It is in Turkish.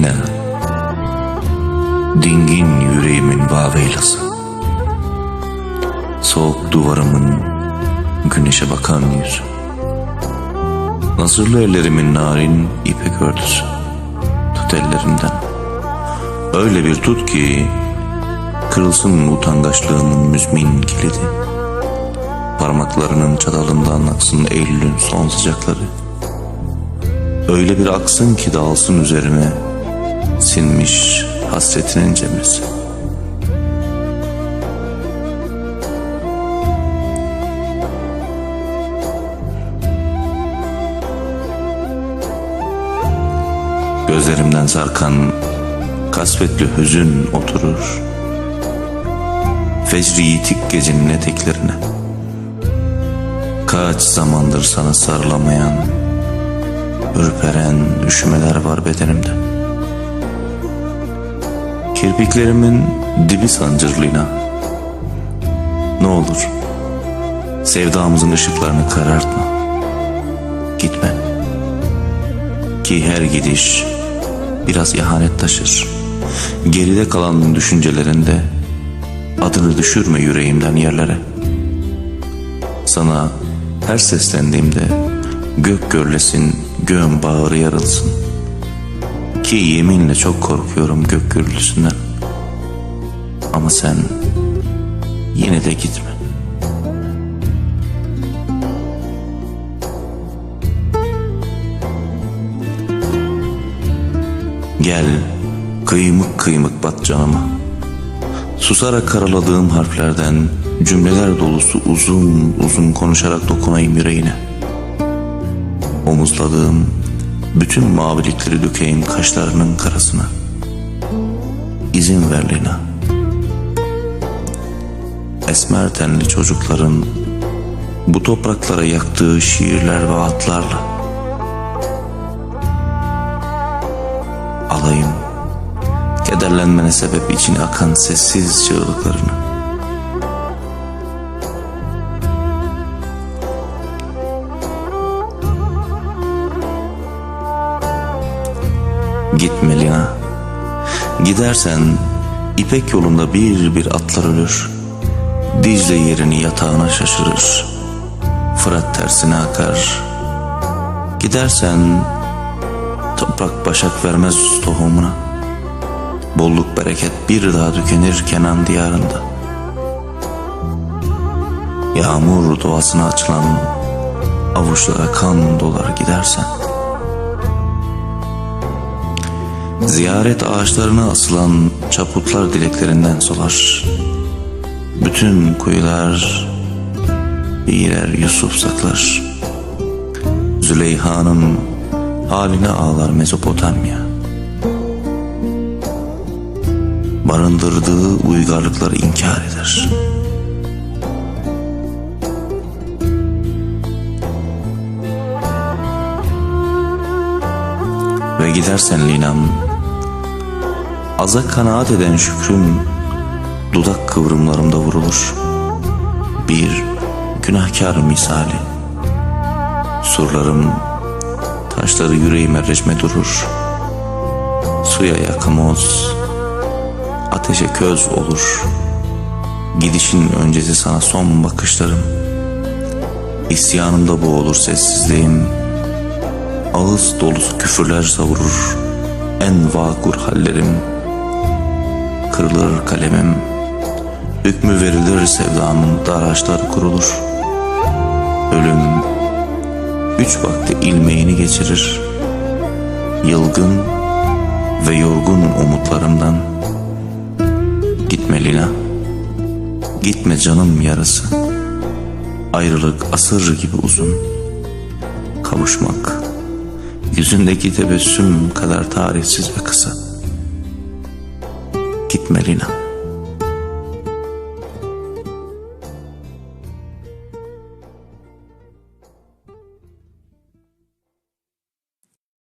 yine Dingin yüreğimin vaveylası. Soğuk duvarımın güneşe bakan yüzü. Nazırlı ellerimin narin ipek örtüsü. Tut ellerimden. Öyle bir tut ki Kırılsın utangaçlığımın müzmin kilidi. Parmaklarının çatalından aksın Eylül'ün son sıcakları. Öyle bir aksın ki dağılsın üzerime sinmiş hasretinin cemresi. Gözlerimden sarkan kasvetli hüzün oturur. Fecri yitik gecenin eteklerine. Kaç zamandır sana sarılamayan, ürperen üşümeler var bedenimde. Kirpiklerimin dibi sancırlığına. Ne olur, sevdamızın ışıklarını karartma. Gitme. Ki her gidiş biraz ihanet taşır. Geride kalan düşüncelerinde adını düşürme yüreğimden yerlere. Sana her seslendiğimde gök gürlesin, göğün bağrı yarılsın. Ki yeminle çok korkuyorum gök gürültüsünden. Ama sen yine de gitme. Gel kıymık kıymık bat canıma. Susarak karaladığım harflerden cümleler dolusu uzun uzun konuşarak dokunayım yüreğine. Omuzladığım bütün mavilikleri dökeyim kaşlarının karasına. İzin ver Lina. Esmer tenli çocukların bu topraklara yaktığı şiirler ve atlarla alayım kederlenmene sebep içine akan sessiz çığlıklarını. Gitme Lina. Gidersen İpek yolunda bir bir atlar ölür. Dicle yerini yatağına şaşırır. Fırat tersine akar. Gidersen Toprak başak vermez tohumuna. Bolluk bereket bir daha tükenir Kenan diyarında. Yağmur doğasına açılan avuçlara kan dolar gidersen. Ziyaret ağaçlarına asılan çaputlar dileklerinden solar. Bütün kuyular birer Yusuf saklar. Züleyha'nın haline ağlar Mezopotamya. Barındırdığı uygarlıkları inkar eder. Ve gidersen Linam, aza kanaat eden şükrüm dudak kıvrımlarımda vurulur. Bir günahkar misali. Surlarım Taşları yüreğime rejme durur. Suya yakamoz Ateşe köz olur. Gidişin öncesi sana son bakışlarım. İsyanımda boğulur sessizliğim. Ağız dolusu küfürler savurur. En vakur hallerim Kırılır kalemim Hükmü verilir sevdamın Daraçları kurulur Ölüm üç vakti ilmeğini geçirir. Yılgın ve yorgun umutlarımdan. Gitme Lina, gitme canım yarası. Ayrılık asır gibi uzun. Kavuşmak, yüzündeki tebessüm kadar tarihsiz ve kısa. Gitme Lina.